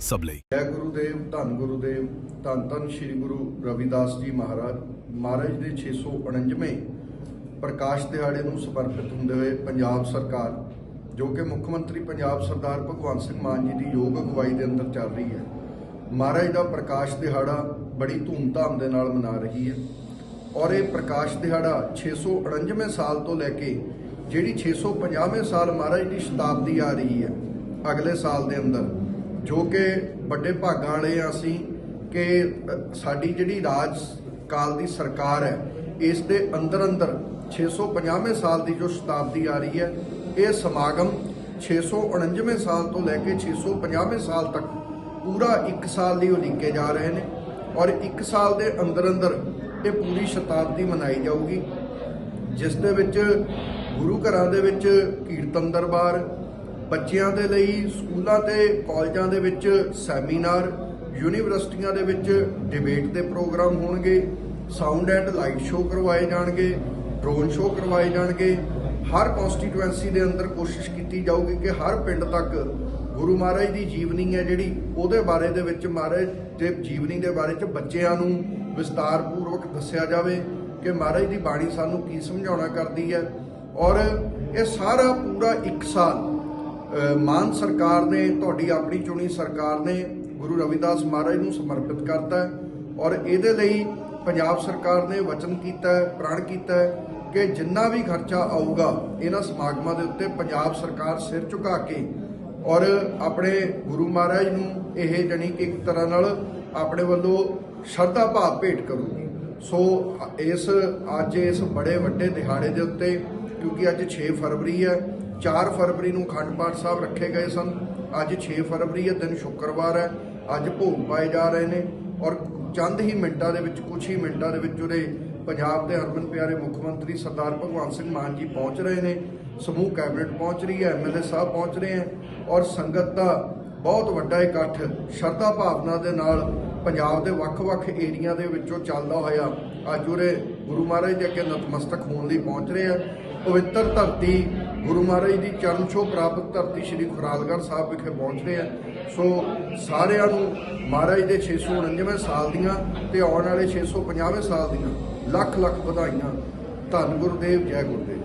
ਸਭ ਲਈ। ਜੈ ਗੁਰੂਦੇਵ, ਧੰਨ ਗੁਰੂਦੇਵ, ਧੰਨ ਧੰਨ ਸ੍ਰੀ ਗੁਰੂ ਰਵਿਦਾਸ ਜੀ ਮਹਾਰਾਜ। ਮਹਾਰਾਜ ਦੇ 649ਵੇਂ ਪ੍ਰਕਾਸ਼ ਦਿਹਾੜੇ ਨੂੰ ਸਮਰਪਿਤ ਹੁੰਦੇ ਹੋਏ ਪੰਜਾਬ ਸਰਕਾਰ, ਜੋ ਕਿ ਮੁੱਖ ਮੰਤਰੀ ਪੰਜਾਬ ਸਰਦਾਰ ਭਗਵੰਤ ਸਿੰਘ ਮਾਨ ਜੀ ਦੀ ਯੋਗ ਅਗਵਾਈ ਦੇ ਅੰਦਰ ਚੱਲ ਰਹੀ ਹੈ, ਮਹਾਰਾਜ ਦਾ ਪ੍ਰਕਾਸ਼ ਦਿਹਾੜਾ ਬੜੀ ਧੂਮਧਾਮ ਦੇ ਨਾਲ ਮਨਾ ਰਹੀ ਹੈ। ਔਰ ਇਹ ਪ੍ਰਕਾਸ਼ ਦਿਹਾੜਾ 649ਵੇਂ ਸਾਲ ਤੋਂ ਲੈ ਕੇ ਜਿਹੜੀ 650ਵੇਂ ਸਾਲ ਮਹਾਰਾਜ ਦੀ ਸ਼ਤਾਬਦੀ ਆ ਰਹੀ ਹੈ, ਅਗਲੇ ਸਾਲ ਦੇ ਅੰਦਰ। ਜੋ ਕਿ ਵੱਡੇ ਭਾਗਾਂ ਵਾਲੇ ਆ ਅਸੀਂ, ਕਿ ਸਾਡੀ ਜਿਹੜੀ ਰਾਜ ਕਾਲ ਦੀ ਸਰਕਾਰ ਹੈ, ਇਸ ਦੇ ਅੰਦਰ ਅੰਦਰ 650ਵੇਂ ਸਾਲ ਦੀ ਜੋ ਸ਼ਤਾਬਦੀ ਆ ਰਹੀ ਹੈ, ਇਹ ਸਮਾਗਮ 649ਵੇਂ ਸਾਲ ਤੋਂ ਲੈ ਕੇ 650ਵੇਂ ਸਾਲ ਤੱਕ ਪੂਰਾ 1 ਸਾਲ ਲਈ ਉਲੀਕੇ ਜਾ ਰਹੇ ਨੇ ਔਰ 1 ਸਾਲ ਦੇ ਅੰਦਰ ਅੰਦਰ ਇਹ ਪੂਰੀ ਸ਼ਤਾਬਦੀ ਮਨਾਈ ਜਾਊਗੀ, ਜਿਸ ਦੇ ਵਿੱਚ ਗੁਰੂ ਘਰਾਂ ਦੇ ਵਿੱਚ ਕੀਰਤਨ ਦਰਬਾਰ ਬੱਚਿਆਂ ਦੇ ਲਈ ਸਕੂਲਾਂ ਤੇ ਕਾਲਜਾਂ ਦੇ ਵਿੱਚ ਸੈਮੀਨਾਰ, ਯੂਨੀਵਰਸਿਟੀਆਂ ਦੇ ਵਿੱਚ ਡਿਬੇਟ ਦੇ ਪ੍ਰੋਗਰਾਮ ਹੋਣਗੇ ਸਾਊਂਡ ਐਂਡ ਲਾਈਟ ਸ਼ੋਅ ਕਰਵਾਏ ਜਾਣਗੇ ਡਰੋਨ ਸ਼ੋਅ ਕਰਵਾਏ ਜਾਣਗੇ। ਹਰ ਕਨਸਟੀਟੂਐਂਸੀ ਦੇ ਅੰਦਰ ਕੋਸ਼ਿਸ਼ ਕੀਤੀ ਜਾਊਗੀ ਕਿ ਹਰ ਪਿੰਡ ਤੱਕ ਗੁਰੂ ਮਹਾਰਾਜ ਦੀ ਜੀਵਨੀ ਹੈ ਜਿਹੜੀ, ਉਹਦੇ ਬਾਰੇ ਦੇ ਵਿੱਚ ਮਹਾਰਾਜ ਦੇ ਜੀਵਨੀ ਦੇ ਬਾਰੇ ਚ ਬੱਚਿਆਂ ਨੂੰ ਵਿਸਤਾਰ ਪੂਰਵਕ ਦੱਸਿਆ ਜਾਵੇ ਕਿ ਮਹਾਰਾਜ ਦੀ ਬਾਣੀ ਸਾਨੂੰ ਕੀ ਸਮਝਾਉਣਾ ਕਰਦੀ ਹੈ। ਔਰ ਇਹ ਸਾਰਾ ਪੂਰਾ 1 ਸਾਲ ਮਾਨ ਸਰਕਾਰ ਨੇ, ਤੁਹਾਡੀ ਆਪਣੀ ਚੁਣੀ ਸਰਕਾਰ ਨੇ ਗੁਰੂ ਰਵਿਦਾਸ ਮਹਾਰਾਜ ਨੂੰ ਸਮਰਪਿਤ ਕਰਤਾ ਹੈ ਔਰ ਇਹਦੇ ਲਈ ਪੰਜਾਬ ਸਰਕਾਰ ਨੇ ਵਚਨ ਕੀਤਾ ਹੈ, ਪ੍ਰਣ ਕੀਤਾ ਹੈ ਕਿ ਜਿੰਨਾ ਵੀ ਖਰਚਾ ਆਊਗਾ ਇਹਨਾਂ ਸਮਾਗਮਾਂ ਦੇ ਉੱਤੇ ਪੰਜਾਬ ਸਰਕਾਰ ਸਿਰ ਝੁਕਾ ਕੇ ਔਰ ਆਪਣੇ ਗੁਰੂ ਮਹਾਰਾਜ ਨੂੰ ਇਹ ਜਾਣੀ ਕਿ ਇੱਕ ਤਰ੍ਹਾਂ ਨਾਲ ਆਪਣੇ ਵੱਲੋਂ ਸ਼ਰਧਾ ਭਾਵ ਭੇਟ ਕਰੂਗੀ ਸੋ ਇਸ, ਅੱਜ ਇਸ ਬੜੇ ਵੱਡੇ ਦਿਹਾੜੇ ਦੇ ਉੱਤੇ ਕਿਉਂਕਿ ਅੱਜ 6 ਫਰਵਰੀ ਹੈ 4 ਫਰਵਰੀ ਨੂੰ ਅਖੰਡ ਪਾਠ ਸਾਹਿਬ ਰੱਖੇ ਗਏ ਸਨ। ਅੱਜ 6 ਫਰਵਰੀ ਹੈ, ਦਿਨ ਸ਼ੁੱਕਰਵਾਰ ਹੈ। ਅੱਜ ਭੋਗ ਪਾਏ ਜਾ ਰਹੇ ਨੇ ਔਰ ਚੰਦ ਹੀ ਮਿੰਟਾਂ ਦੇ ਵਿੱਚ ਕੁਝ ਹੀ ਮਿੰਟਾਂ ਦੇ ਵਿੱਚ ਉਹਦੇ ਪੰਜਾਬ ਦੇ ਹਰਮਨ ਪਿਆਰੇ ਮੁੱਖ ਮੰਤਰੀ ਸਰਦਾਰ ਭਗਵੰਤ ਸਿੰਘ ਮਾਨ ਜੀ ਪਹੁੰਚ ਰਹੇ ਨੇ। ਸਮੂਹ ਕੈਬਨਿਟ ਪਹੁੰਚ ਰਹੀ ਹੈ ਐਮਐਲਏ ਸਾਹਿਬ ਪਹੁੰਚ ਰਹੇ ਹੈ ਔਰ ਸੰਗਤ ਦਾ ਬਹੁਤ ਵੱਡਾ ਇਕੱਠ ਸ਼ਰਧਾ ਭਾਵਨਾ ਦੇ ਨਾਲ ਪੰਜਾਬ ਦੇ ਵੱਖ-ਵੱਖ ਏਰੀਆ ਦੇ ਵਿੱਚੋਂ ਚੱਲਦਾ ਹੋਇਆ ਅੱਜ ਉਰੇ ਗੁਰੂ ਮਹਾਰਾਜ ਦੇ ਅੱਗੇ ਨਤਮਸਤਕ ਹੋਣ ਲਈ ਪਹੁੰਚ ਰਹੇ ਆ ਪਵਿੱਤਰ ਧਰਤੀ ਗੁਰੂ ਮਹਾਰਾਜ ਦੀ ਚਰਨ ਛੋਹ ਪ੍ਰਾਪਤ ਧਰਤੀ ਸ੍ਰੀ ਖੁਰਾਲਗੜ੍ਹ ਸਾਹਿਬ ਵਿਖੇ ਪਹੁੰਚ ਰਹੇ ਆ। ਸੋ ਸਾਰਿਆਂ ਨੂੰ ਮਹਾਰਾਜ ਦੇ 649ਵੇਂ ਸਾਲ ਦੀਆਂ ਤੇ ਆਉਣ ਵਾਲੇ 650ਵੇਂ ਸਾਲ ਦੀਆਂ ਲੱਖ ਲੱਖ ਵਧਾਈਆਂ। ਧੰਨ ਗੁਰਦੇਵ, ਜੈ ਗੁਰਦੇਵ।